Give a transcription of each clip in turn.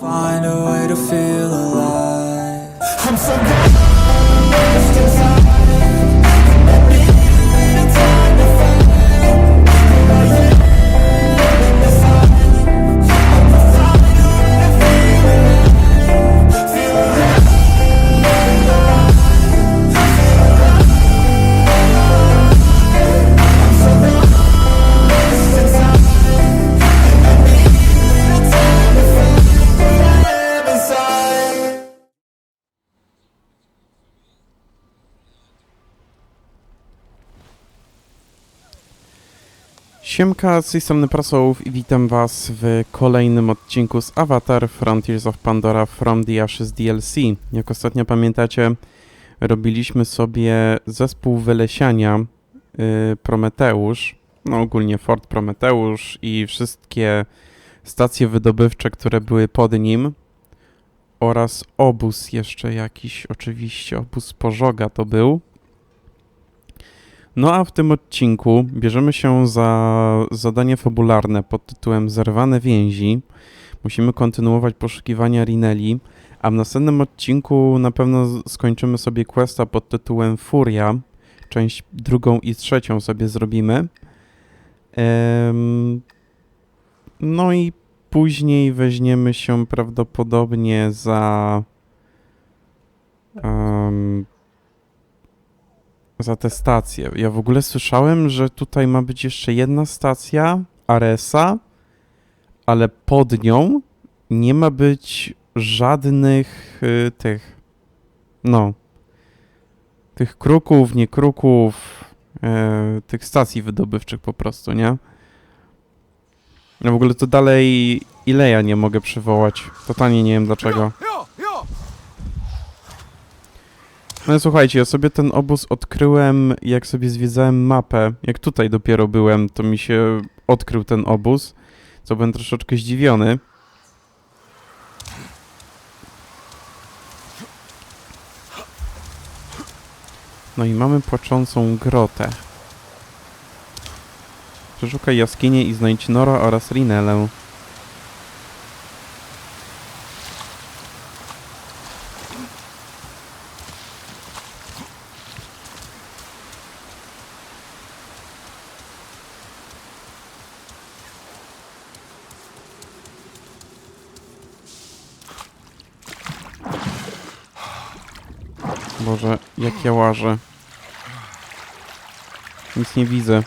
Find a way to feel alive. Siemka, z tej strony Prasołów i witam was w kolejnym odcinku z Avatar Frontiers of Pandora From the Ashes DLC. Jak ostatnio pamiętacie, robiliśmy sobie zespół wylesiania y, Prometeusz, no ogólnie Fort Prometeusz i wszystkie stacje wydobywcze, które były pod nim oraz obóz jeszcze jakiś, oczywiście obóz Pożoga to był. No a w tym odcinku bierzemy się za zadanie fabularne pod tytułem Zerwane więzi. Musimy kontynuować poszukiwania Rinelli, a w następnym odcinku na pewno skończymy sobie questa pod tytułem Furia. Część drugą i trzecią sobie zrobimy. No i później weźmiemy się prawdopodobnie za em, za tę stację. Ja w ogóle słyszałem, że tutaj ma być jeszcze jedna stacja Aresa, ale pod nią nie ma być żadnych y, tych, no, tych kruków, nie kruków, e, tych stacji wydobywczych po prostu, nie? Ja w ogóle to dalej Ileja nie mogę przywołać. Totalnie nie wiem dlaczego. No słuchajcie, ja sobie ten obóz odkryłem, jak sobie zwiedzałem mapę. Jak tutaj dopiero byłem, to mi się odkrył ten obóz, co byłem troszeczkę zdziwiony. No i mamy płaczącą grotę. Przeszukaj jaskinię i znajdź Nora oraz Rinelę. Boże, jak ja łażę. Nic nie widzę.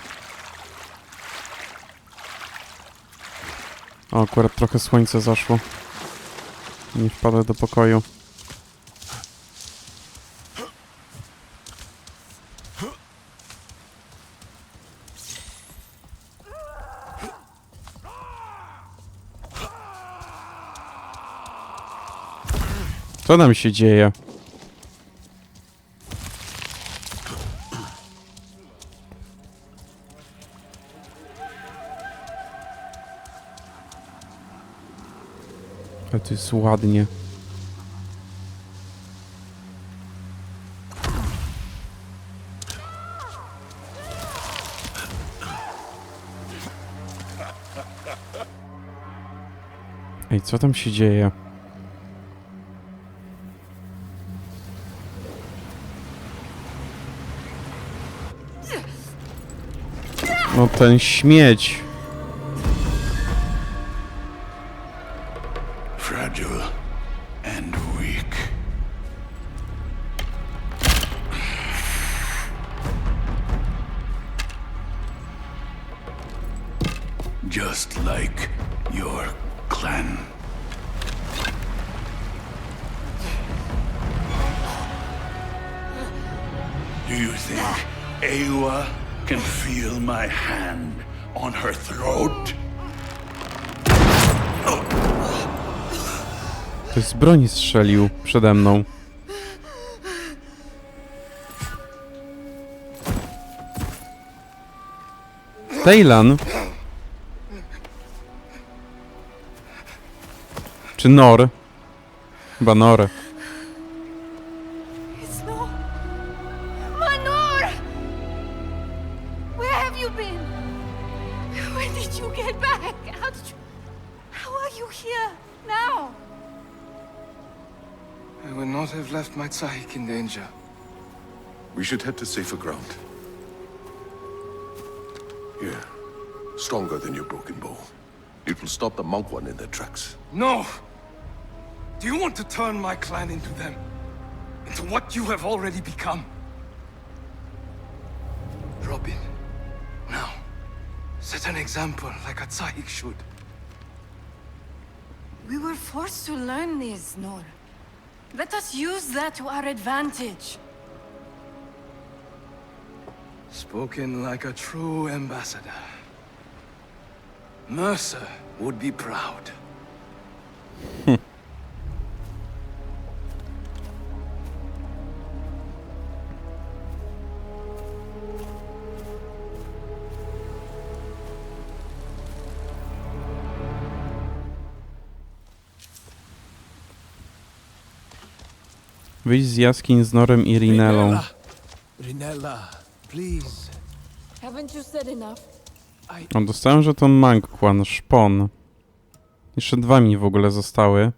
O, akurat trochę słońce zaszło. Nie wpadłem do pokoju. Co nam się dzieje? To jest ładnie. Ej, co tam się dzieje? No ten śmieć. On her throat? Ktoś z broni strzelił przede mną. Taylan? Czy Nor? Chyba Nor. Should head to safer ground. Here. Stronger than your broken bow. It will stop the monk one in their tracks. No! Do you want to turn my clan into them? Into what you have already become? Robin, now, set an example like a Tsahik should. We were forced to learn this, Nor. Let us use that to our advantage. Spoken like a true ambassador. Mercer would be proud. Wyjść z jaskiń z Norem i Rinelą. Rinella, please. Haven't you said enough? O, dostałem, że to Mangkwan, szpon. Jeszcze dwa mi w ogóle zostały.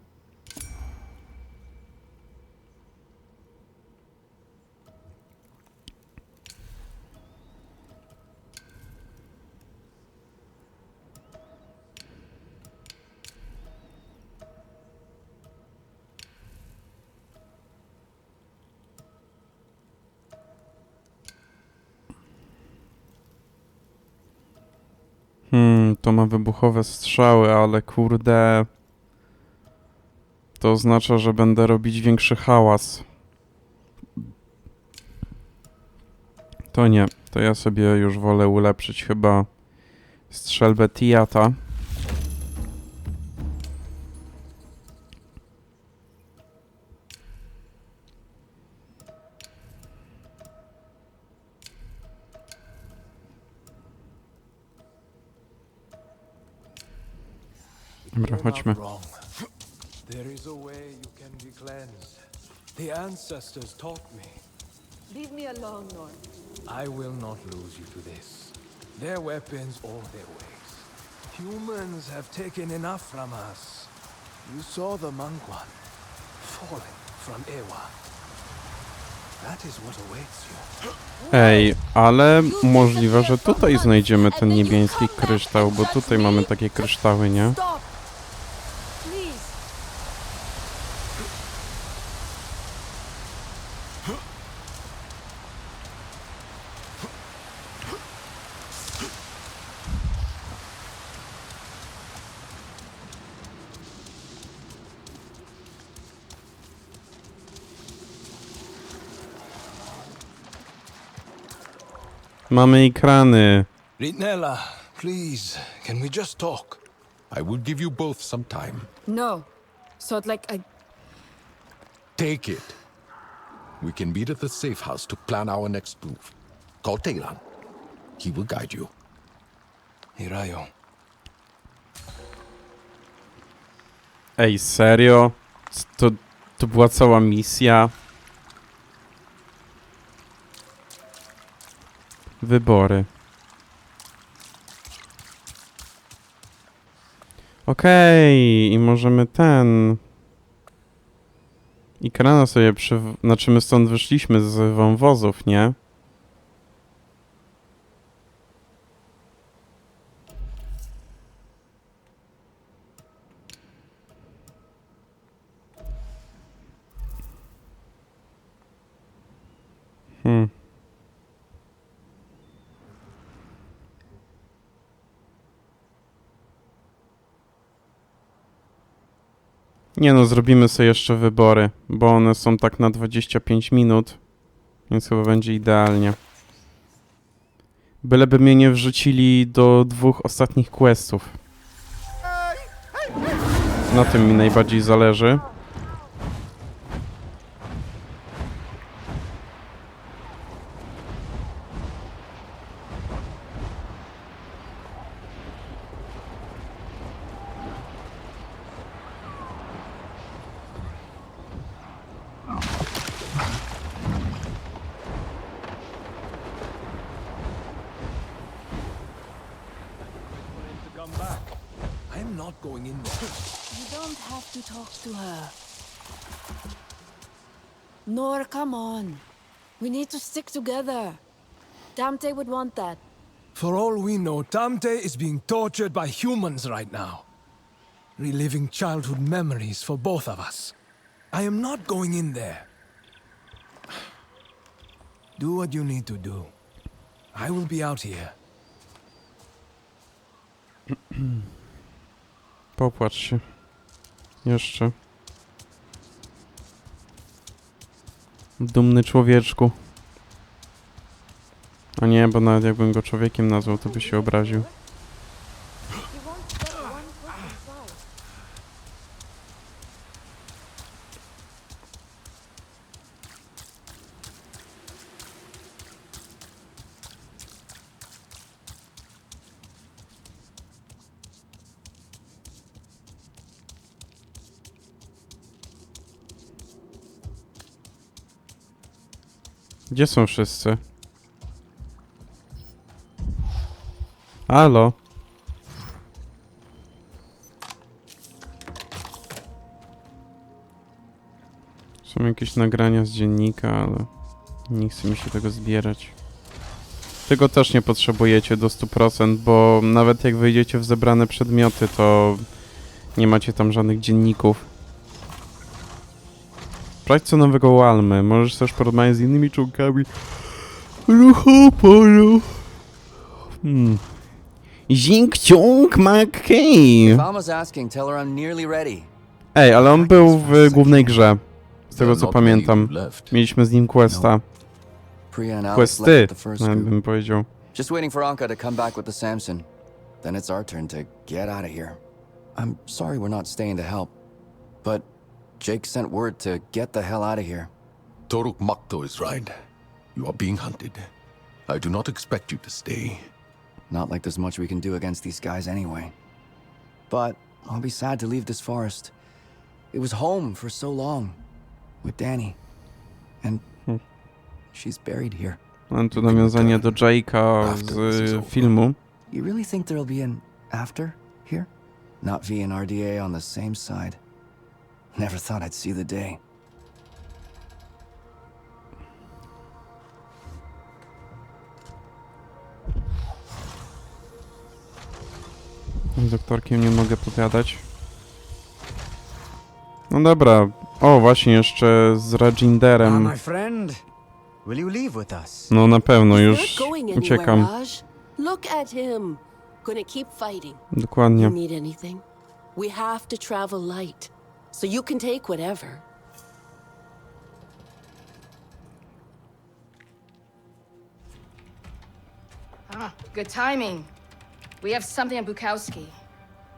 To ma wybuchowe strzały, ale kurde. To oznacza, że będę robić większy hałas. To nie, to ja sobie już wolę ulepszyć chyba strzelbę Tiata. Dobra, chodźmy. There is a way you can be cleansed. The ancestors taught me. Leave me alone, Nor. I will not lose you to this. Their weapons or their ways. Humans have taken enough from us. You saw the Mangwan falling from Ewa. That is what awaits you. Ej, ale możliwe, że tutaj znajdziemy ten niebieski kryształ, bo tutaj mamy takie kryształy, nie? Mamy ekrany. Rinella, please, can we just talk? I will give you both some time. No. So, like, I... Take it. We can meet at the safe house to plan our next move. Call Talon. He will guide you. Hirayo, Ej, serio? C- To, to była cała misja? Wybory. Okej, i możemy ten... I krana sobie przy... Znaczy my stąd wyszliśmy z wąwozów, nie? Nie no, zrobimy sobie jeszcze wybory, bo one są tak na 25 minut, więc chyba będzie idealnie. Byleby mnie nie wrzucili do dwóch ostatnich questów. Na tym mi najbardziej zależy. Not going in there. You don't have to talk to her. Nor, come on. We need to stick together. Dante would want that. For all we know, Dante is being tortured by humans right now. Reliving childhood memories for both of us. I am not going in there. Do what you need to do. I will be out here. Popłacz się. Jeszcze. Dumny człowieczku. A nie, bo nawet jakbym go człowiekiem nazwał, to by się obraził. Gdzie są wszyscy? Halo? Są jakieś nagrania z dziennika, ale nie chce mi się tego zbierać. Tego też nie potrzebujecie do 100%, bo nawet jak wyjdziecie w zebrane przedmioty, to nie macie tam żadnych dzienników. Sprawdź co nowego u Almy. Możesz też porozmawiać z innymi członkami ruchu oporu. Hmm. Zing Ciung McKay. Ej, ale on był w głównej grze. Z tego co pamiętam. Mieliśmy z nim questa. And Alex Questy, nawet bym powiedział. Just waiting for Anka to come back with the Samson. Then it's our turn to get out of here. I'm sorry we're not staying to help, but Jake sent word to get the hell out of here. Toruk Makto is right. You are being hunted. I do not expect you to stay. Not like there's much we can do against these guys anyway. But I'll be sad to leave this forest. It was home for so long with Danny. And hmm. she's buried here. Mam tu nawiązanie do Jake'a z filmu. You really think there'll be an after here? Not V and RDA on the same side. Never thought I'd see the day. Z doktorkiem nie mogę pogadać. No dobra. O, właśnie jeszcze z Ah, Rajinderem. us? No na pewno już uciekam. Dokładnie. You need anything? We have to travel light, so you can take whatever. Ah, good timing. We have something on Bukowski.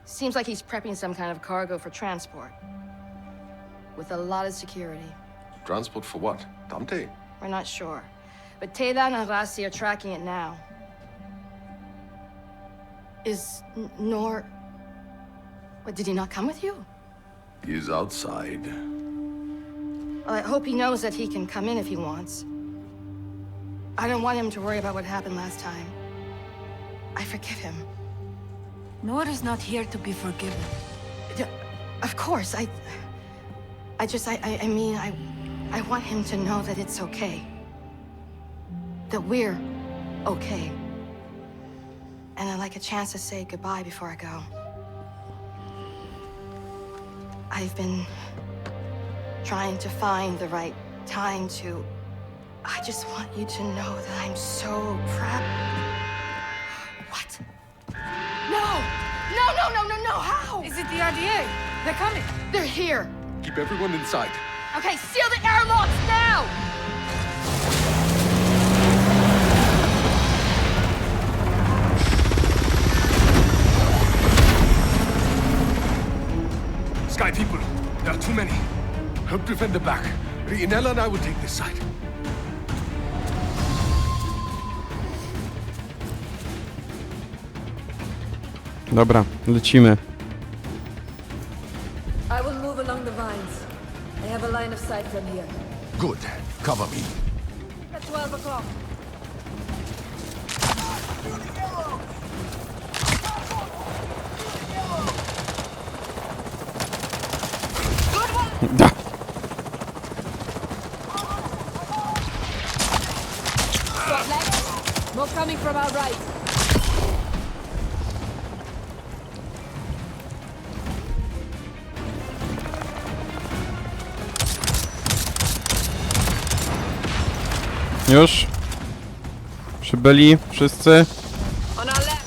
Seems like he's prepping some kind of cargo for transport. With a lot of security. Transport for what? Dante? We're not sure. But Taylan and Rasi are tracking it now. Is N- Nor. What, did he not come with you? He's outside. Well, I hope he knows that he can come in if he wants. I don't want him to worry about what happened last time. I forgive him. Nor is not here to be forgiven. Yeah, Of course, I. I just, I, I, I mean, I, I want him to know that it's okay. That we're okay. And I'd like a chance to say goodbye before I go. I've been trying to find the right time to. I just want you to know that I'm so proud. What? No! No, no, no, no, no! How? Is it the RDA? They're coming. They're here! Keep everyone inside. Okay, seal the airlocks now! Sky people, there are too many. Help defend the back. Riinella and I will take this side. Dobra, lecimy. I will move along the vines. I have a line of sight from here. Good. Cover me. At 12 o'clock. Smoke coming from our right. Już? Przybyli wszyscy? On our left.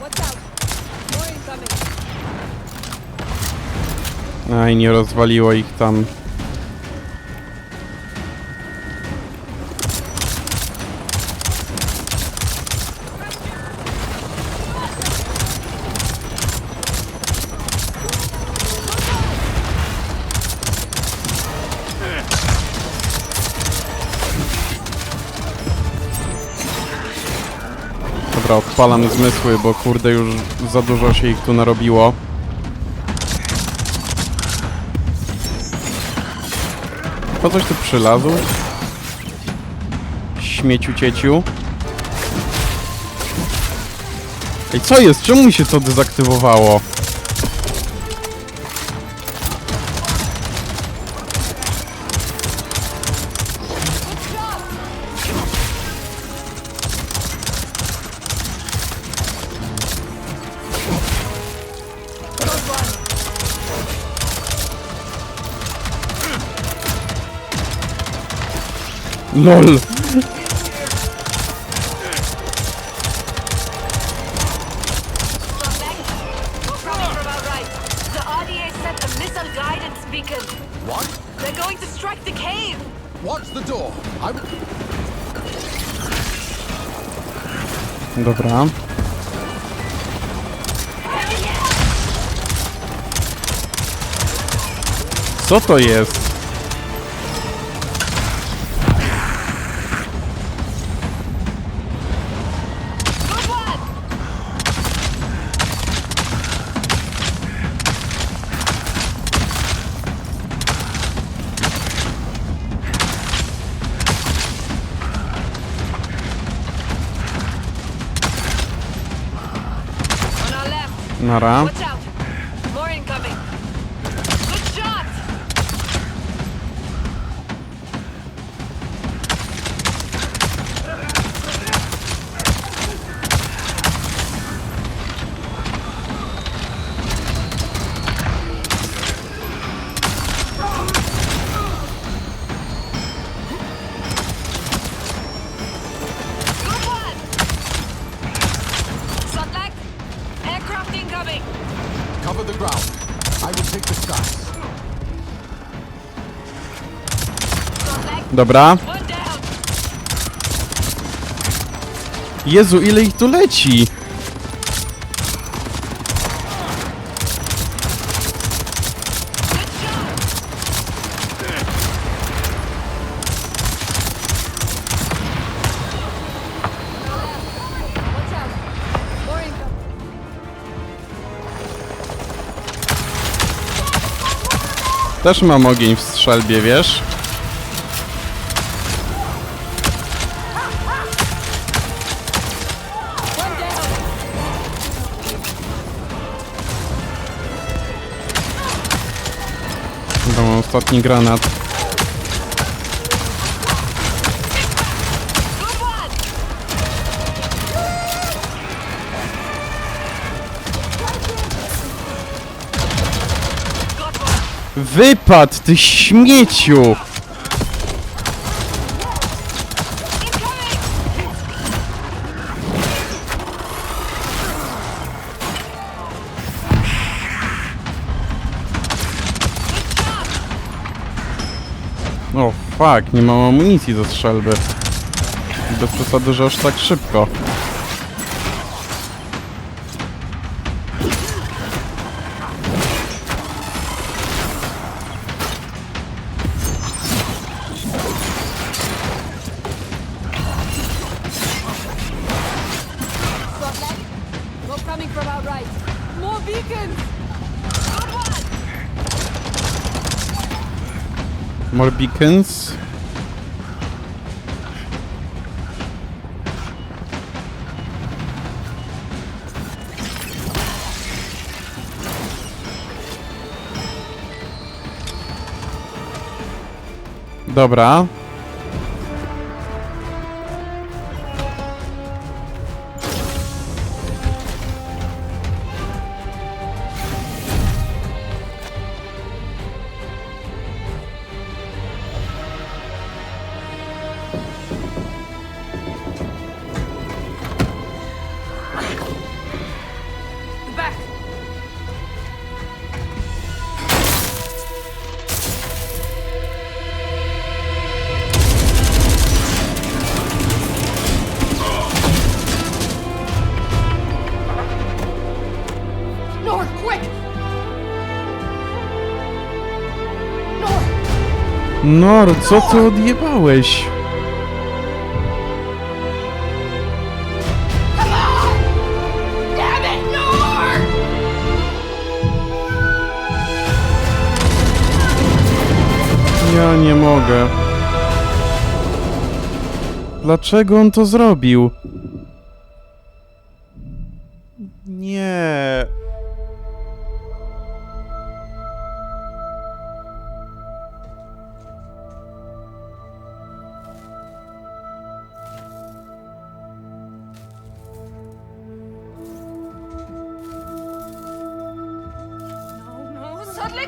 Watch out. More incoming. Aj, nie rozwaliło ich tam. Odpalam zmysły, bo kurde już za dużo się ich tu narobiło. Po coś tu przylazł? Śmieciu cieciu. Ej, co jest? Czemu mi się to dezaktywowało? Will... Dobra. Co to jest? Left. Dobra. Jezu, ile ich tu leci? Też mam ogień w strzelbie, wiesz? Ostatni granat. Wypad, ty śmieciu! Fuck, nie mam amunicji do strzelby. Bez przesady, że aż tak szybko. Spotlight. Smoke Dobra. Nor, co ty odjebałeś? Ja nie mogę. Dlaczego on to zrobił?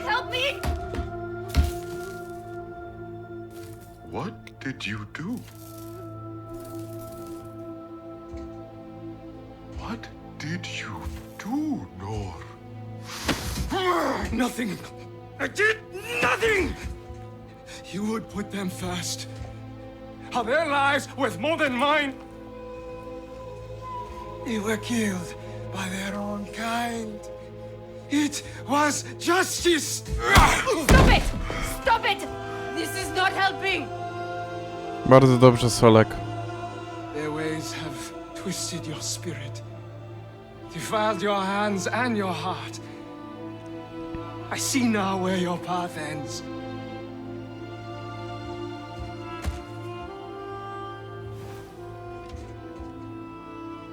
No, Sudlik, help me! What did you do? What did you do, Nor? Nothing. I did nothing! You would put them first. Are their lives worth more than mine? They were killed by their own kind. It was justice! Stop it! Stop it! This is not helping! Bardzo dobrze, Solek. Their ways have twisted your spirit, defiled your hands and your heart. I see now where your path ends.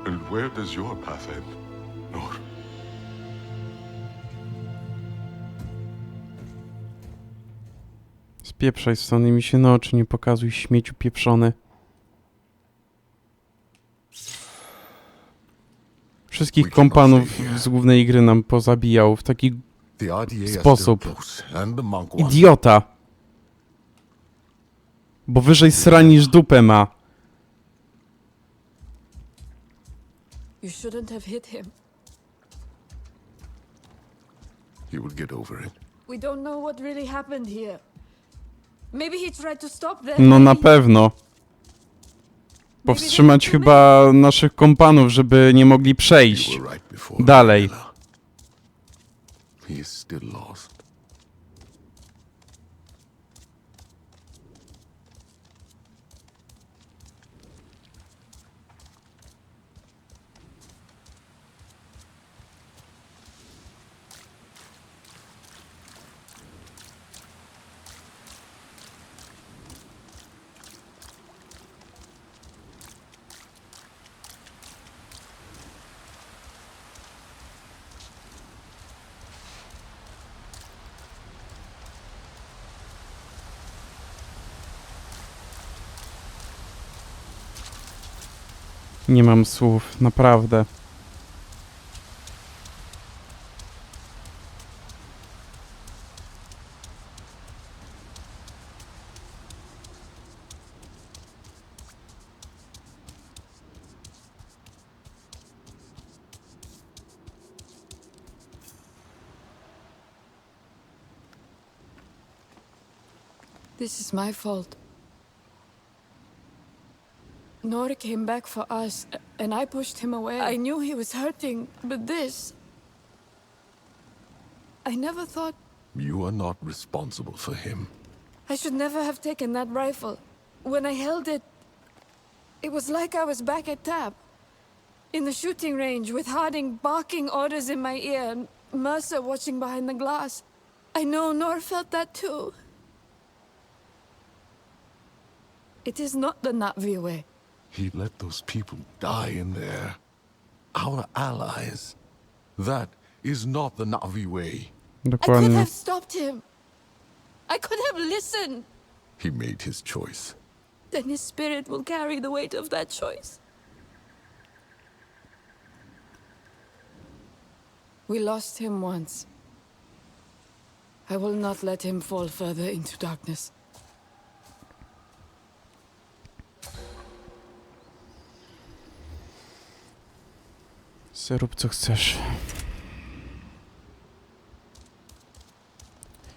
And where does your path end, Spieprzaj stąd i mi się na oczy nie pokazuj, śmieciu pieprzony. Wszystkich kompanów z głównej gry nam pozabijał w taki Sposób. idiota. Bo wyżej sra niż dupę ma. You shouldn't have hit him. He will get over it. We don't know what really happened here. Maybe he tried to stop them. No na pewno. Powstrzymać chyba naszych kompanów, żeby nie mogli przejść. Dalej. He is still lost. Nie mam słów, naprawdę. This is my fault. Nora came back for us, and I pushed him away. I knew he was hurting, but this. I never thought You are not responsible for him. I should never have taken that rifle. When I held it, it was like I was back at TAP. In the shooting range, with Harding barking orders in my ear and Mercer watching behind the glass. I know Nor felt that too. It is not the Navi way. He let those people die in there. Our allies. That is not the Navi way. I could have stopped him. I could have listened. He made his choice. Then his spirit will carry the weight of that choice. We lost him once. I will not let him fall further into darkness. Zrób co chcesz.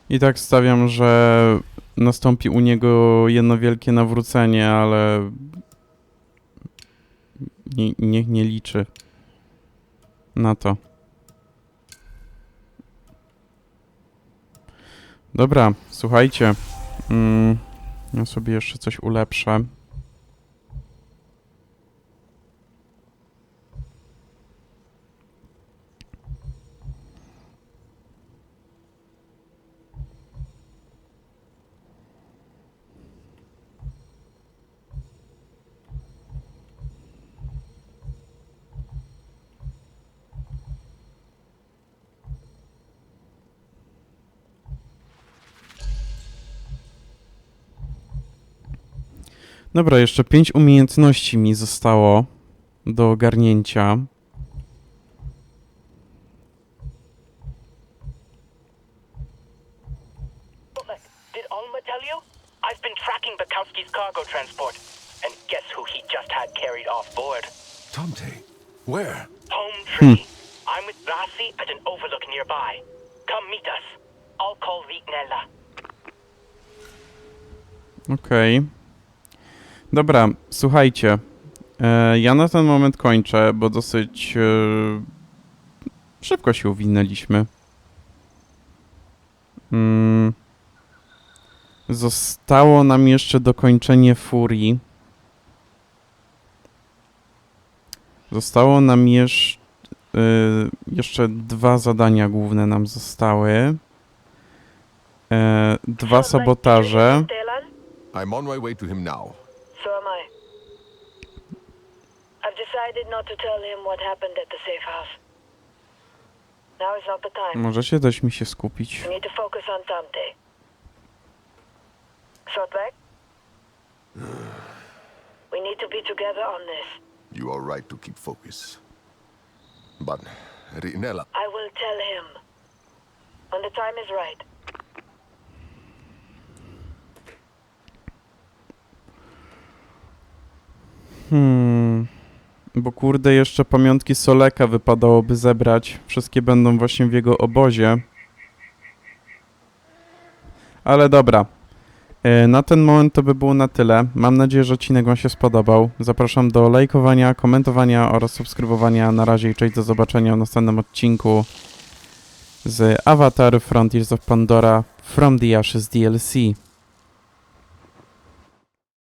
I tak stawiam, że nastąpi u niego jedno wielkie nawrócenie, ale nie, niech nie liczy na to. Dobra, słuchajcie. Mm, ja sobie jeszcze coś ulepszę. Dobra, jeszcze pięć umiejętności mi zostało do ogarnięcia. Did Alma tell you? I've been tracking Bukowski's cargo transport. And guess who he just had carried off board? Tomte, where? Home tree. I'm with Rasi at an overlook nearby. Come meet us. I'll call Vignella. Okej. Dobra, słuchajcie. E, ja na ten moment kończę, bo dosyć e, szybko się uwinęliśmy. Mm. Zostało nam jeszcze dokończenie Furii. Zostało nam jeszcze, jeszcze dwa zadania główne nam zostały. E, dwa sabotaże. I'm on my way to him now. So am I. I've decided not to tell him what happened at the safe house. Now is not the time. Możecie dać mi się skupić. We need to focus on Tamte. Shortback? We need to be together on this. You are right to keep focus. But, Rinella, I will tell him. When the time is right. Hmm. Bo kurde, jeszcze pamiątki Soleka wypadałoby zebrać. Wszystkie będą właśnie w jego obozie. Ale dobra. E, Na ten moment to by było na tyle. Mam nadzieję, że odcinek Wam się spodobał. Zapraszam do lajkowania, komentowania oraz subskrybowania. Na razie i cześć, do zobaczenia w następnym odcinku z Avatar Frontiers of Pandora From the Ashes DLC.